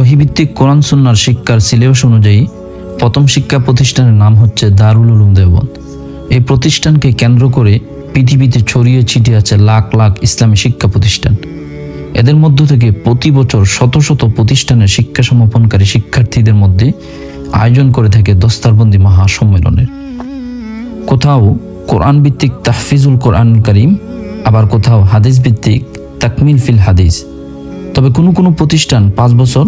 অহিভিত্তিক কোরআন সুন্নার শিক্ষার সিলেবাস অনুযায়ী প্রথম শিক্ষা প্রতিষ্ঠানের নাম হচ্ছে দারুল উলুম দেওবন্দ। এই প্রতিষ্ঠানকে কেন্দ্র করে পৃথিবীতে ছড়িয়ে ছিটিয়ে আছে লাখ লাখ ইসলামী শিক্ষা প্রতিষ্ঠান। এদের মধ্য থেকে প্রতি বছর শত শত প্রতিষ্ঠানের শিক্ষা সমাপনকারী শিক্ষার্থীদের মধ্যে আয়োজন করে থাকে দস্তারবন্দি মহাসম্মেলনের। কোথাও কোরআন ভিত্তিক তাহফিজুল কোরআন করিম, আবার কোথাও হাদিস ভিত্তিক তাকমিল ফিল হাদিস। তবে কোনো কোনো প্রতিষ্ঠান পাঁচ বছর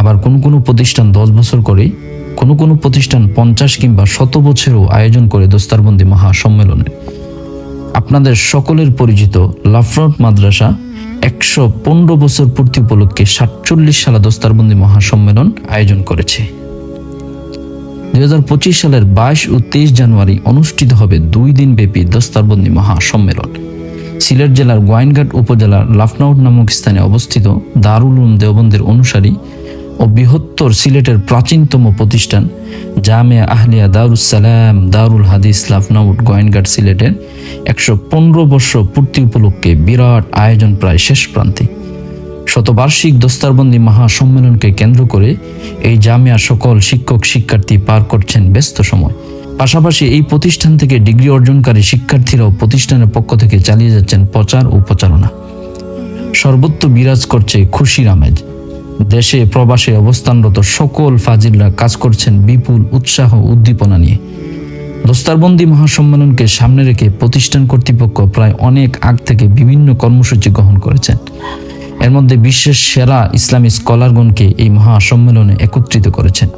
আবার কোন কোনো প্রতিষ্ঠান দশ বছর করে, কোনো কোনো প্রতিষ্ঠান পঞ্চাশ কিংবা শত বছরও আয়োজন করে দস্তারবন্দি মহাসম্মেলনের আপনাদের সকলের পরিচিত লাফরট মাদ্রাসা একশো পনেরো বছর পূর্তি উপলক্ষে সাতচল্লিশ সালে দস্তারবন্দি মহাসম্মেলন আয়োজন করেছে। দুই হাজার পঁচিশ সালের বাইশ ও তেইশ জানুয়ারি অনুষ্ঠিত হবে দুই দিন ব্যাপী দস্তারবন্দি মহাসম্মেলন। সিলেট জেলার গোয়াইনঘাট উপজেলার লাফনাউট নামক স্থানে অবস্থিত দারুল উলুম দেওবন্দের অনুসারী ও বৃহত্তর সিলেটের প্রাচীনতম প্রতিষ্ঠান জামিয়া আহলিয়া দারুস সালাম দারুল হাদিস লাফনাউট গোয়াইনঘাট সিলেটের একশো পনেরো বর্ষ পূর্তি উপলক্ষে বিরাট আয়োজন প্রায় শেষ প্রান্তে। শতবার্ষিক দস্তারবন্দি মহাসম্মেলনকে কেন্দ্র করে এই জামিয়া সকল শিক্ষক শিক্ষার্থী পার করছেন ব্যস্ত সময়। পাশাপাশি এই প্রতিষ্ঠান থেকে ডিগ্রি অর্জনকারী শিক্ষার্থীরাও প্রতিষ্ঠানের পক্ষ থেকে চালিয়ে যাচ্ছেন প্রচার ও প্রচারণা। সর্বত্র বিরাজ করছে খুশির আমেজ। দেশে প্রবাসে অবস্থানরত সকল ফাজিলরা কাজ করছেন বিপুল উৎসাহ উদ্দীপনা নিয়ে। দস্তারবন্দি মহাসম্মেলনকে সামনে রেখে প্রতিষ্ঠান কর্তৃপক্ষ প্রায় অনেক আগ থেকে বিভিন্ন কর্মসূচি গ্রহণ করেছেন। এর মধ্যে বিশ্বের সেরা ইসলামী স্কলারগণকে এই মহাসম্মেলনে একত্রিত করেছেন।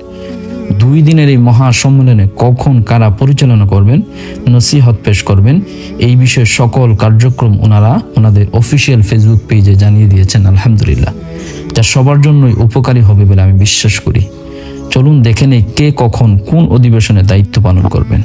দুই দিনের এই মহাসম্মেলনে কখন কারা পরিচালনা করবেন, নসিহত পেশ করবেন, এই বিষয়ে সকল কার্যক্রম ওনারা ওনাদের অফিসিয়াল ফেসবুক পেজে জানিয়ে দিয়েছেন, আলহামদুলিল্লাহ। যা সবার জন্যই উপকারী হবে বলে আমি বিশ্বাস করি। চলুন দেখে নেই কে কখন কোন অধিবেশনে দায়িত্ব পালন করবেন।